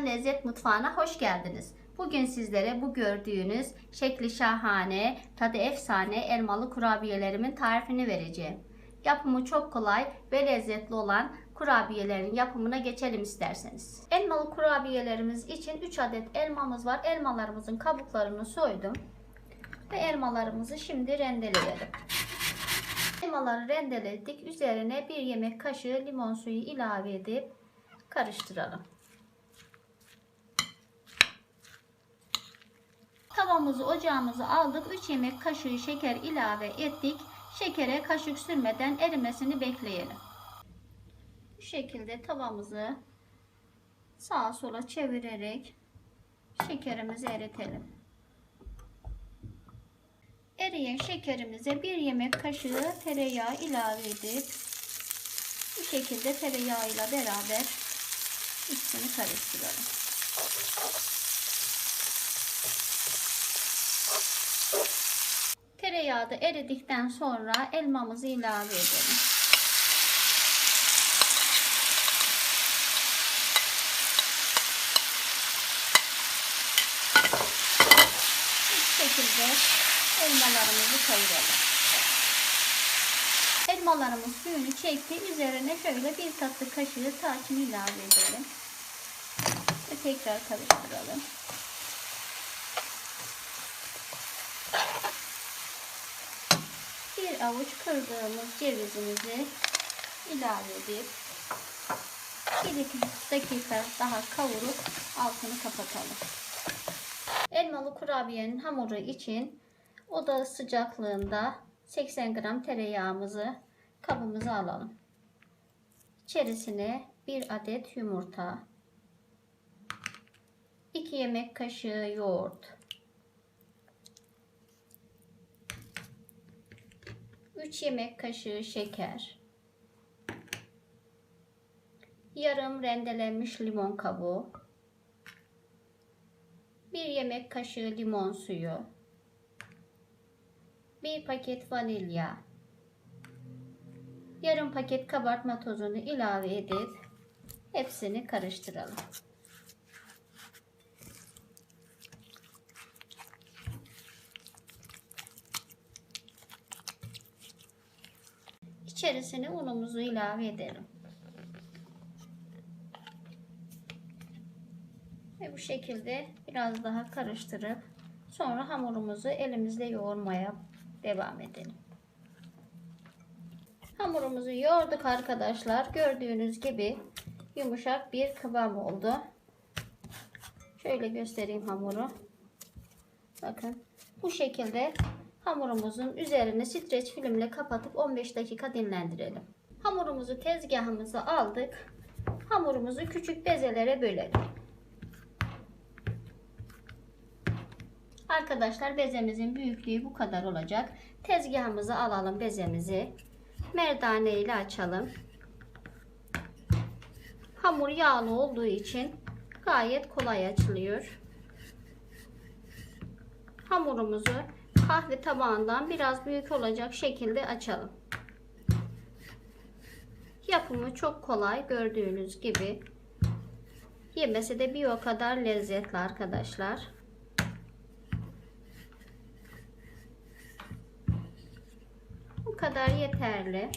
Aşkının Lezzet Mutfağı'na hoş geldiniz. Bugün sizlere bu gördüğünüz şekli şahane, tadı efsane elmalı kurabiyelerimin tarifini vereceğim. Yapımı çok kolay ve lezzetli olan kurabiyelerin yapımına geçelim isterseniz. Elmalı kurabiyelerimiz için 3 adet elmamız var. Elmalarımızın kabuklarını soydum. Ve elmalarımızı şimdi rendeleyelim. Elmaları rendeledik. Üzerine bir yemek kaşığı limon suyu ilave edip karıştıralım. Tavamızı ocağımıza aldık. 3 yemek kaşığı şeker ilave ettik. Şekere kaşık sürmeden erimesini bekleyelim. Bu şekilde tavamızı sağa sola çevirerek şekerimizi eritelim. Eriyen şekerimize bir yemek kaşığı tereyağı ilave edip bu şekilde tereyağıyla beraber ikisini karıştıralım. Tereyağı da eridikten sonra elmamızı ilave edelim. Bu şekilde elmalarımızı kayıralım. Elmalarımız suyunu çekti. Üzerine şöyle bir tatlı kaşığı tarçın ilave edelim. Ve tekrar karıştıralım. Avuç kırdığımız cevizimizi ilave edip 1-2 dakika daha kavurup altını kapatalım. Elmalı kurabiyenin hamuru için oda sıcaklığında 80 gram tereyağımızı kabımıza alalım. İçerisine 1 adet yumurta, 2 yemek kaşığı yoğurt, 3 yemek kaşığı şeker, yarım rendelenmiş limon kabuğu, 1 yemek kaşığı limon suyu, 1 paket vanilya, yarım paket kabartma tozunu ilave edip hepsini karıştıralım. İçerisine unumuzu ilave edelim. Ve bu şekilde biraz daha karıştırıp sonra hamurumuzu elimizle yoğurmaya devam edelim. Hamurumuzu yoğurduk arkadaşlar. Gördüğünüz gibi yumuşak bir kıvam oldu. Şöyle göstereyim hamuru. Bakın bu şekilde hamurumuzun üzerine streç filmle kapatıp 15 dakika dinlendirelim. Hamurumuzu tezgahımıza aldık. Hamurumuzu küçük bezelere bölelim. Arkadaşlar bezemizin büyüklüğü bu kadar olacak. Tezgahımıza alalım bezemizi. Merdane ile açalım. Hamur yağlı olduğu için gayet kolay açılıyor. Hamurumuzu kahve tabağından biraz büyük olacak şekilde açalım. Yapımı çok kolay gördüğünüz gibi. Yemesi de bir o kadar lezzetli arkadaşlar. Bu kadar yeterli.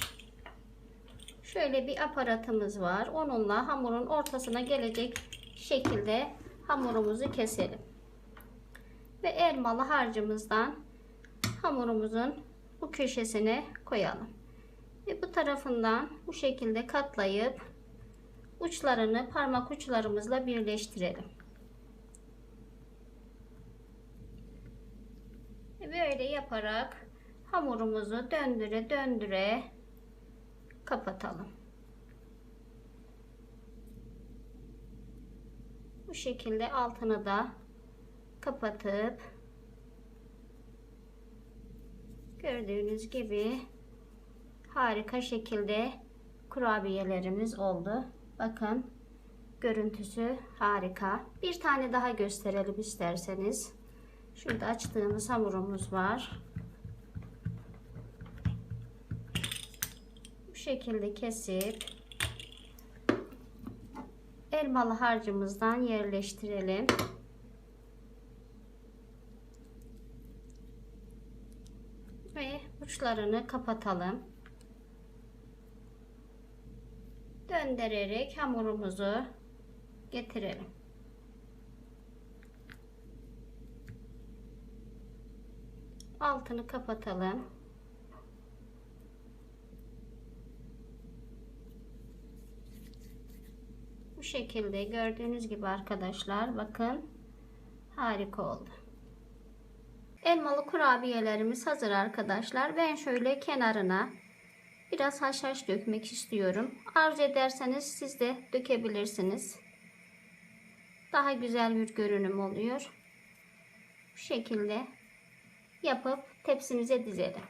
Şöyle bir aparatımız var. Onunla hamurun ortasına gelecek şekilde hamurumuzu keselim. Ve elmalı harcımızdan hamurumuzun bu köşesine koyalım. Ve bu tarafından bu şekilde katlayıp uçlarını parmak uçlarımızla birleştirelim. Böyle yaparak hamurumuzu döndüre döndüre kapatalım. Bu şekilde altını da kapatıp gördüğünüz gibi harika şekilde kurabiyelerimiz oldu. Bakın görüntüsü harika. Bir tane daha gösterelim isterseniz. Şurada açtığımız hamurumuz var. Bu şekilde kesip elmalı harcımızdan yerleştirelim. Ve uçlarını kapatalım. Döndürerek hamurumuzu getirelim. Altını kapatalım. Bu şekilde gördüğünüz gibi arkadaşlar bakın harika oldu. Elmalı kurabiyelerimiz hazır arkadaşlar. Ben şöyle kenarına biraz haşhaş dökmek istiyorum. Arzu ederseniz siz de dökebilirsiniz. Daha güzel bir görünüm oluyor. Bu şekilde yapıp tepsimize dizelim.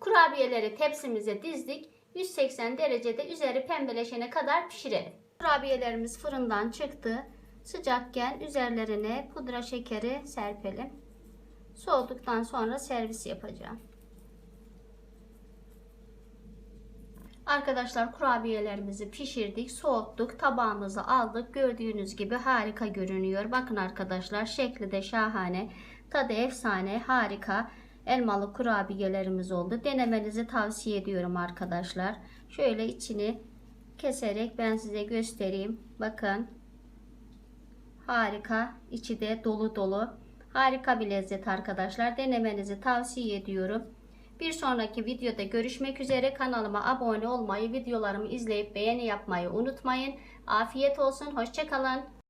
Kurabiyeleri tepsimize dizdik. 180 derecede üzeri pembeleşene kadar pişirelim. Kurabiyelerimiz fırından çıktı. Sıcakken üzerlerine pudra şekeri serpelim. Soğuduktan sonra servis yapacağım. Arkadaşlar kurabiyelerimizi pişirdik, soğuttuk, tabağımıza aldık. Gördüğünüz gibi harika görünüyor. Bakın arkadaşlar şekli de şahane. Tadı efsane, harika. Elmalı kurabiyelerimiz oldu. Denemenizi tavsiye ediyorum arkadaşlar. Şöyle içini keserek ben size göstereyim. Bakın. Harika. İçi de dolu dolu. Harika bir lezzet arkadaşlar. Denemenizi tavsiye ediyorum. Bir sonraki videoda görüşmek üzere. Kanalıma abone olmayı, videolarımı izleyip beğeni yapmayı unutmayın. Afiyet olsun. Hoşçakalın.